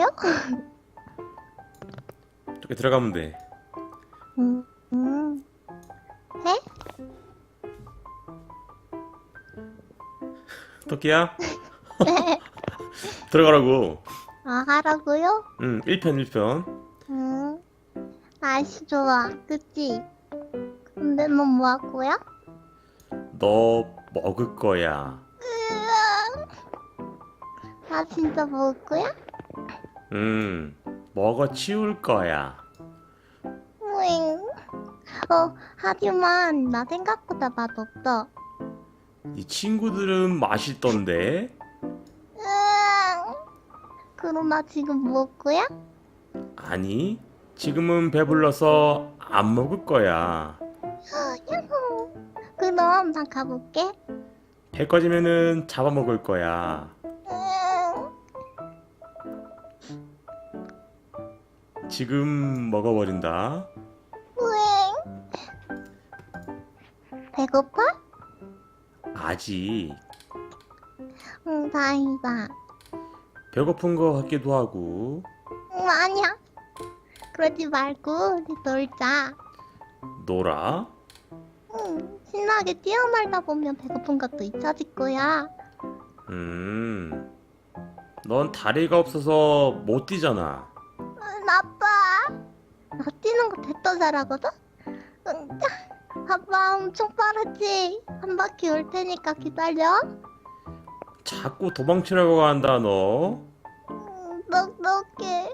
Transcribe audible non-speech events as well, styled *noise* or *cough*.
가요? 저기 들어가면 돼. 음, 음. 네? 토끼야? *laughs* 들어가라고. 아, 하라고요? 응, 1편 1편. 음. 날씨 좋아. 그치? 근데 너뭐할 거야? 너 먹을 거야. 으아. 나 진짜 먹을 거야? 음, 먹어 치울 거야. 으잉. 어, 하지만 나 생각보다 맛없어. 이 친구들은 맛있던데? 으앙. 그럼 나 지금 먹을 거야? 아니, 지금은 배불러서 안 먹을 거야. 야호. 그럼 나 가볼게. 배 꺼지면은 잡아먹을 거야. 지금 먹어버린다. 으잉. 배고파? 아직 응, 다행이다. 배고픈 거 같기도 하고 응, 아니야. 그러지 말고 우리 놀자. 놀아? 응, 신나게 뛰어놀다 보면 배고픈 것도 잊혀질 거야. 음, 넌 다리가 없어서 못 뛰잖아. 응, 나빠. 나 뛰는 거 대떠 잘하거든? 응, 자. 아빠 엄청 빠르지? 한 바퀴 올 테니까 기다려. 자꾸 도망치려고 한다 너. 응, 똑똑해.